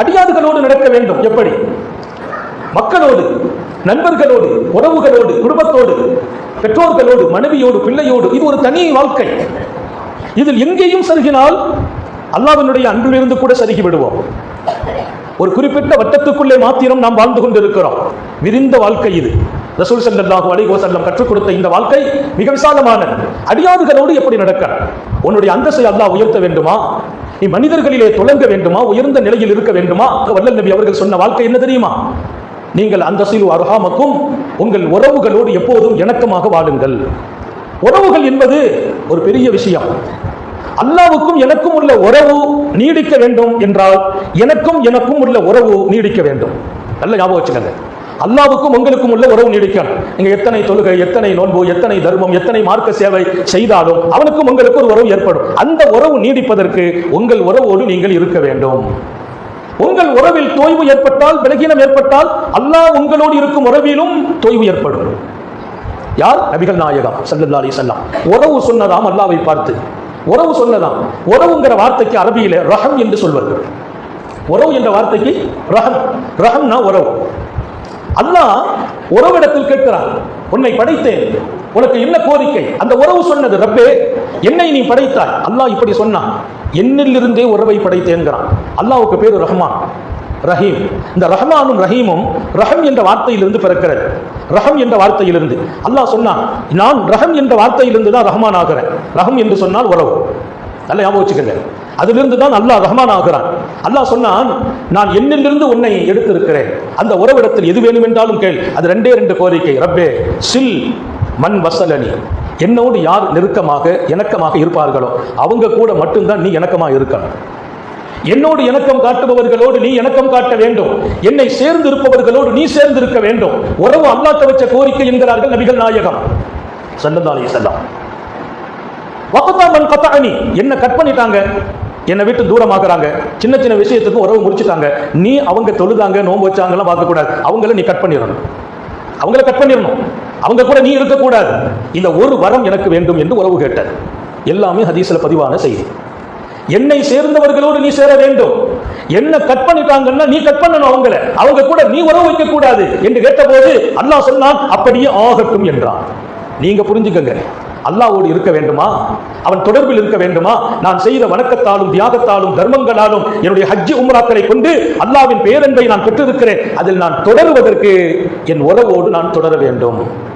அடியாதுகளோடு நடக்க வேண்டும். எப்படி? மக்களோடு நண்பர்களோடு உறவுகளோடு குடும்பத்தோடு பெற்றோர்களோடு மனைவியோடு பிள்ளையோடு இது ஒரு தனி வாழ்க்கை. இதில் எங்கேயும் சருகினால் அல்லாவினுடைய அன்பிலிருந்து கூட சருகி விடுவோம். ஒரு குறிப்பிட்ட வட்டத்துக்குள்ளே மாத்திரம் நாம் வாழ்ந்து கொண்டிருக்கிறோம். விரிந்த வாழ்க்கை இது. ரசூல் சல்லாஹு அலிகோ செல்லம் கற்றுக் கொடுத்த இந்த வாழ்க்கை மிக விசாலமான. அடியாதுகளோடு எப்படி நடக்க? உன்னுடைய அந்தஸை அல்லாஹ் உயர்த்த வேண்டுமா? நீ மனிதர்களிலே தொடங்க வேண்டுமா? உயர்ந்த நிலையில் இருக்க வேண்டுமா? வல்லல் நபி அவர்கள் சொன்ன வாழ்க்கை என்ன தெரியுமா? நீங்கள் அந்தசில் அருகாமக்கும் உங்கள் உறவுகளோடு எப்போதும் இணக்கமாக வாழுங்கள். உறவுகள் என்பது ஒரு பெரிய விஷயம். அல்லாவுக்கும் எனக்கும் உள்ள உறவு நீடிக்க வேண்டும் என்றால் எனக்கும் எனக்கும் உள்ள உறவு நீடிக்க வேண்டும். நல்ல ஞாபகம் வச்சுக்கங்க. அல்லாவுக்கும் உங்களுக்கும் உள்ள உறவு நீடிக்கணும் நீங்க எத்தனை தொழுகை எத்தனை நோன்பு எத்தனை தர்மம் எத்தனை மார்க்க சேவை செய்தாலும் அவனுக்கும் உங்களுக்கு ஒரு உறவு ஏற்படும். அந்த உறவு நீடிப்பதற்கு உங்கள் உறவோடு நீங்கள் இருக்க வேண்டும். உங்கள் உறவில் தோய்வு ஏற்பட்டால் விலகீனம் ஏற்பட்டால் அல்லாஹ் உங்களோடு இருக்கும் உறவிலும் தோய்வு ஏற்படும். யார்? நபிகள் நாயகம் ஸல்லல்லாஹு அலி சொல்லாம் உறவு சொன்னதாம் அல்லாவை பார்த்து. உறவு சொன்னதாம். உறவுங்கிற வார்த்தைக்கு அரபியில ரஹம் என்று சொல்வது உறவு என்ற வார்த்தைக்கு ரஹம். ரஹம்னா உறவு. அல்லாஹ் உறவிடத்தில் கேட்கிறான் உன்னை படைத்தேன் உனக்கு என்ன கோரிக்கை? அந்த உறவு சொன்னது ரப்பே என்னை நீ படைத்தாய். அல்லாஹ் இப்படி சொன்னான் என்னிலிருந்தே உறவை படைத்தேங்கிறான் அல்லாஹ்வுக்கு பேரு ரஹ்மான் ரஹீம். இந்த ரஹ்மானும் ரஹீமும் ரஹம் என்ற வார்த்தையிலிருந்து பிறக்கிறது. ரஹம் என்ற வார்த்தையிலிருந்து. அல்லாஹ் சொன்னான் நான் ரஹம் என்ற வார்த்தையிலிருந்து தான் ரஹ்மான் ஆகிறேன். ரஹம் என்று சொன்னால் உறவு. நல்லா ஞாபகம் வச்சுக்கங்க. அதிலிருந்து தான் அல்லாஹ் ரஹ்மான் ஆகிறான். அல்லாஹ் சொன்னான் நான் என்னிலிருந்து உன்னை எடுத்திருக்கிறேன். அந்த உறவிடத்தில் எது வேணுமென்றாலும் கேள். அது ரெண்டே ரெண்டு கோரிக்கை. ரப்பே சில் மண் வசலனி. என்னோடு யார் நெருக்கமாக இணக்கமாக இருப்பார்களோ அவங்க கூட மட்டும்தான் நீ இணக்கமாக இருக்கணும். என்னோடு இணக்கம் காட்டுபவர்களோடு நீ இணக்கம் காட்ட வேண்டும். என்னை சேர்ந்து இருப்பவர்களோடு நீ சேர்ந்து இருக்க வேண்டும். உறவு அல்லாத்த வச்ச கோரிக்கை என்கிறார்கள் நபிகள் நாயகம். சல்லல்லாஹு செல்லாம் வஸல்லம். வகதா மன் என்ன கட் பண்ணிட்டாங்க? என்னை விட்டு தூரமாக்குறாங்க. சின்ன சின்ன விஷயத்துக்கு உறவு முடிச்சுட்டாங்க. நீ அவங்க தொழுதாங்க நோன்பு வச்சாங்கலாம் பார்க்கக்கூடாது. அவங்கள நீ கட் பண்ணிடணும். அவங்கள கட் பண்ணிடணும். அவங்க கூட நீ இருக்கக்கூடாது. இந்த ஒரு வரம் எனக்கு வேண்டும் என்று உறவு கேட்டார் எல்லாமே ஹதீஸ்ல பதிவான செய்தி. என்னை சேர்ந்தவர்களோடு நீ சேர வேண்டும். என்ன கட் பண்ணிட்டாங்கன்னா நீ கட் பண்ணணும் அவங்கள. அவங்க கூட நீ உறவு வைக்க கூடாது என்று கேட்டபோது அல்லாஹ் சொன்னான் அப்படியே ஆகட்டும் என்றான். நீங்க புரிஞ்சுக்கங்க. அல்லாவோடு இருக்க வேண்டுமா? அவன் தொடர்பில் இருக்க வேண்டுமா? நான் செய்த வணக்கத்தாலும் தியாகத்தாலும் தர்மங்களாலும் என்னுடைய ஹஜ்ஜி உம்ராக்களை கொண்டு அல்லாவின் பேரன்பை நான் பெற்றிருக்கிறேன். அதில் நான் தொடருவதற்கு என் உறவோடு நான் தொடர வேண்டும்.